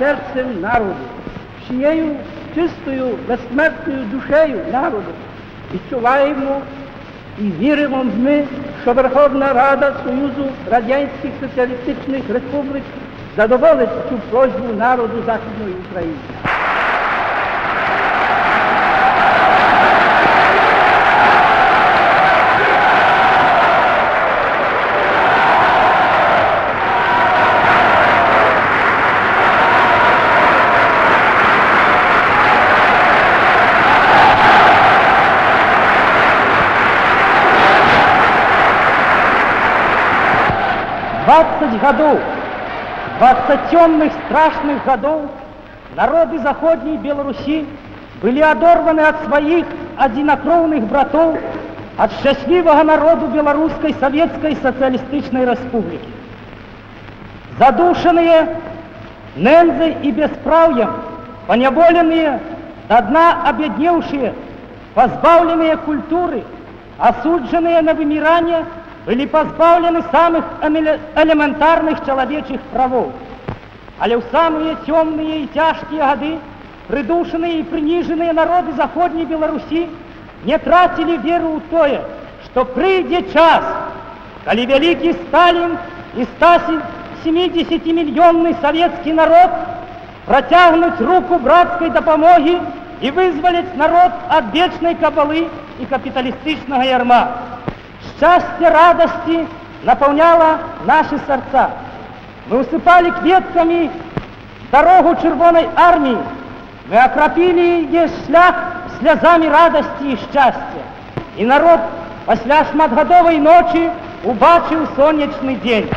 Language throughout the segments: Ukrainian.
серцем народу, всією чистою, безсмертною душею народу. Відчуваємо і віримо ми, що Верховна Рада Союзу Радянських Соціалістичних Республік задоволить цю просьбу народу Західної України. Двадцать годов, двадцать темных страшных годов народы Заходней Беларуси были одорваны от своих одинокровных братов, от счастливого народу Белорусской Советской Социалистической Республики. Задушенные нензой и бесправием, поневоленные, до дна обедневшие, позбавленные культуры, осудженные на вымирание, были позбавлены самых эмеле- элементарных человеческих правов. Але в самые темные и тяжкие годы придушенные и приниженные народы Заходней Беларуси не тратили веру в тое, что прийде час, коли великий Сталин и 170-миллионный советский народ протягнуть руку братской допомоги и вызволить народ от вечной кабалы и капиталистичного ярма. Счастье радости наполняло наши сердца. Мы усыпали кветками дорогу Червоной армии. Мы окропили ее шлях слезами радости и счастья. И народ после шматгодовой ночи убачил солнечный день.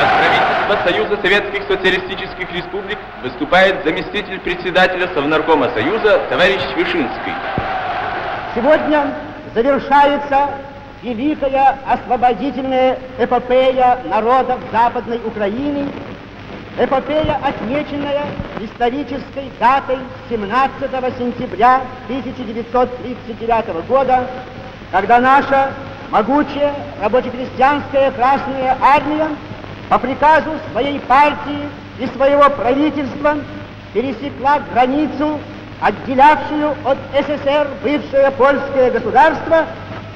От правительства Союза Советских Социалистических Республик выступает заместитель председателя Совнаркома Союза товарищ Вишинский. Сегодня завершается великая освободительная эпопея народов Западной Украины, эпопея, отмеченная исторической датой 17 сентября 1939 года, когда наша могучая рабоче-крестьянская Красная Армия по приказу своей партии и своего правительства пересекла границу, отделявшую от СССР бывшее польское государство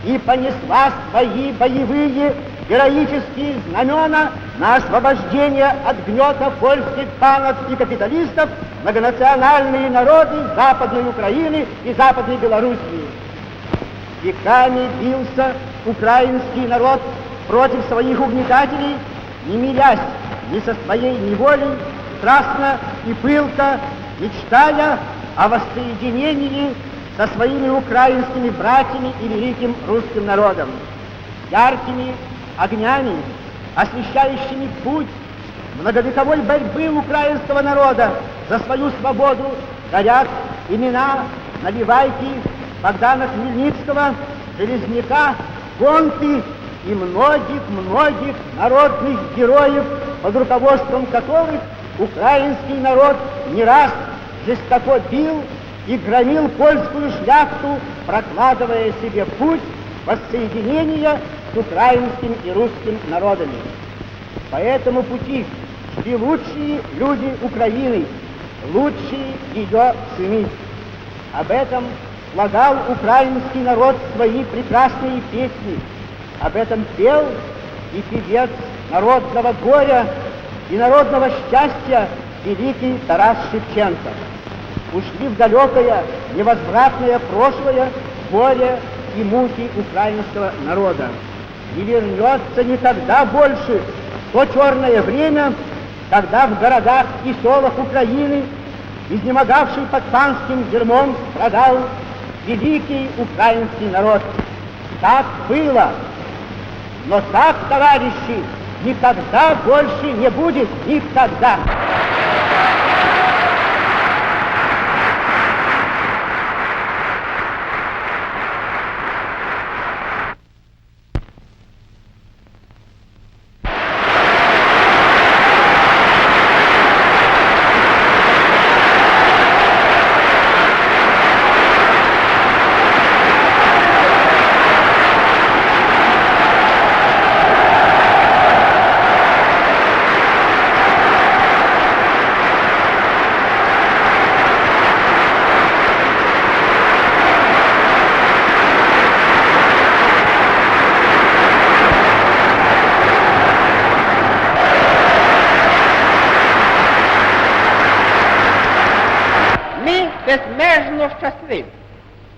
и понесла свои боевые героические знамена на освобождение от гнета польских панов и капиталистов многонациональные народы Западной Украины и Западной Белоруссии. Веками бился украинский народ против своих угнетателей, не милясь ни со своей неволей, страстно и пылко, мечтая о воссоединении со своими украинскими братьями и великим русским народом. Яркими огнями, освещающими путь многовековой борьбы украинского народа за свою свободу горят имена Наливайки, Богдана Хмельницкого, Железняка, Гонты и многих-многих народных героев, под руководством которых украинский народ не раз жестоко бил и громил польскую шляхту, прокладывая себе путь воссоединения с украинским и русским народами. По этому пути шли лучшие люди Украины, лучшие ее сыны. Об этом слагал украинский народ свои прекрасные песни. Об этом пел и певец народного горя и народного счастья великий Тарас Шевченко. Ушли в далекое, невозвратное прошлое горе и муки украинского народа. Не вернется никогда больше то черное время, когда в городах и селах Украины, изнемогавший под панским дерьмом, страдал великий украинский народ. Так было, но так, товарищи, никогда больше не будет, никогда.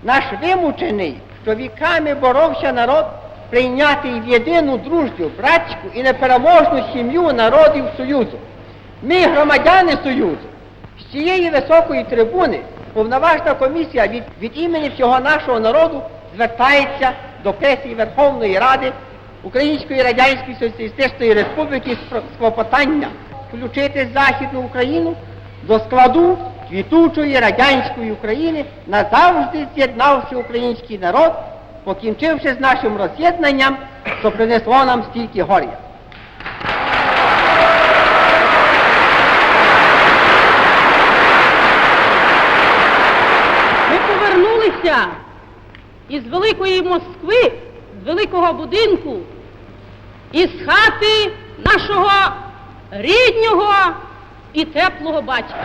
Наш вимучений, що віками боровся народ прийняти в єдину дружню, братську і непереможну сім'ю народів Союзу. Ми, громадяни Союзу, з цієї високої трибуни повноважна комісія від, від імені всього нашого народу звертається до пресії Верховної Ради Української Радянської Соціалістичної Республіки з клопотанням включити Західну Україну до складу квітучої радянської України, назавжди з'єднавши український народ, покінчивши з нашим роз'єднанням, що принесло нам стільки горя. Ми повернулися із великої Москви, з великого будинку, із хати нашого ріднього і теплого батька.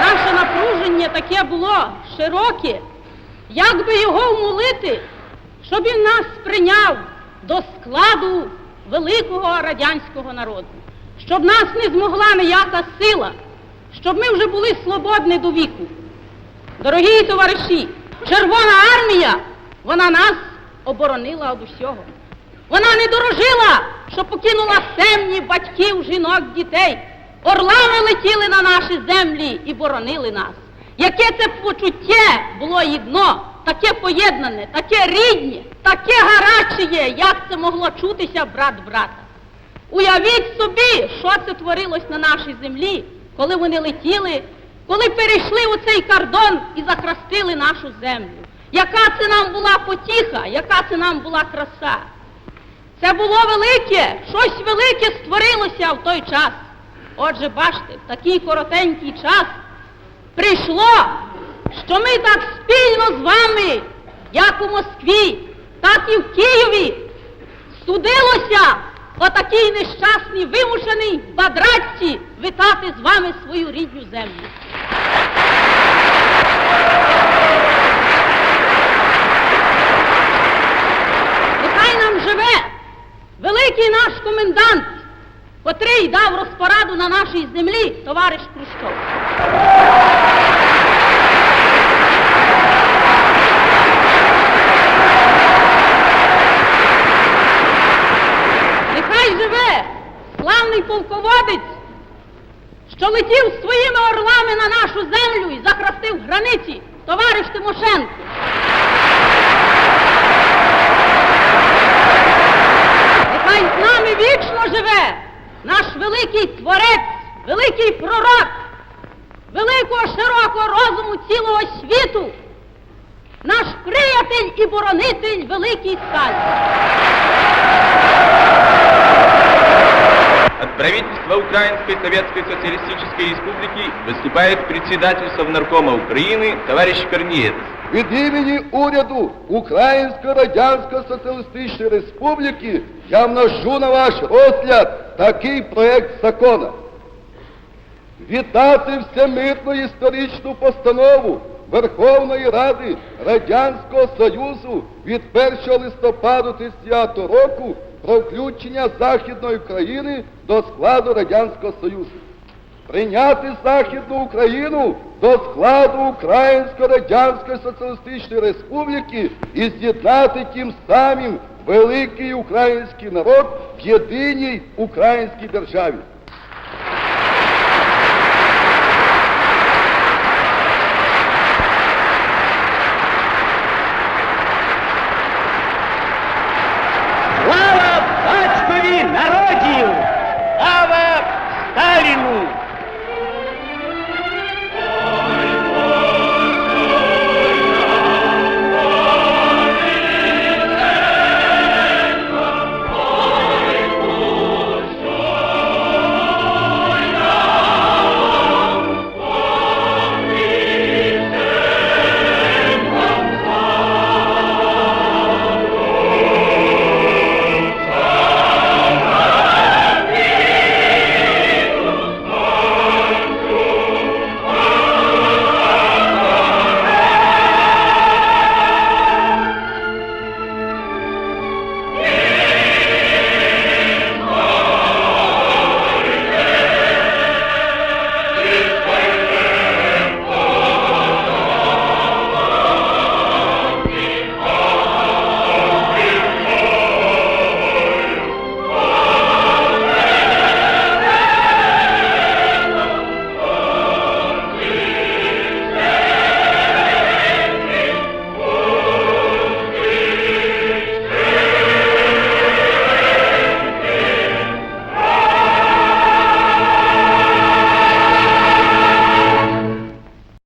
Наше напруження таке було широке, як би його вмолити, щоб він нас прийняв до складу великого радянського народу, щоб нас не змогла ніяка сила, щоб ми вже були свободні до віку. Дорогі товариші, Червона армія, вона нас оборонила від усього. Вона не дорожила, що покинула сем'ї батьків, жінок, дітей. Орлами летіли на наші землі і боронили нас. Яке це почуття було єдно, таке поєднане, таке рідне, таке гаряче, як це могло чутися брат брата. Уявіть собі, що це творилось на нашій землі, коли вони летіли, коли перейшли у цей кордон і закрастили нашу землю. Яка це нам була потіха, яка це нам була краса. Це було велике, щось велике створилося в той час. Отже, бачите, в такий коротенький час прийшло, що ми так спільно з вами, як у Москві, так і в Києві, судилося отакій нещасній, вимушений бадратці витати з вами свою рідну землю. Нехай нам живе великий наш комендант, котрий дав розпораду на нашій землі, товариш Крущов. Нехай живе славний полководець, що летів своїми орлами на нашу землю і захрестив границі, товариш Тимошенко. Нехай з нами вічно живе наш великий творець, великий пророк, великого широкого розуму цілого світу, наш приятель і боронитель великий Сталін. От правительства Украинской Советской Социалистической Республики выступает председатель Совнаркома Украины товарищ Корниец. Від імені уряду Української Радянської Соціалістичної Республіки я вношу на ваш розгляд такий проект закону. Вітати всемирну історичну постанову Верховної Ради Радянського Союзу від 1 листопада 1939 року про включення Західної України до складу Радянського Союзу прийняти Західну Україну до складу Української Радянської Соціалістичної Республіки і з'єднати тим самим великий український народ в єдиній українській державі.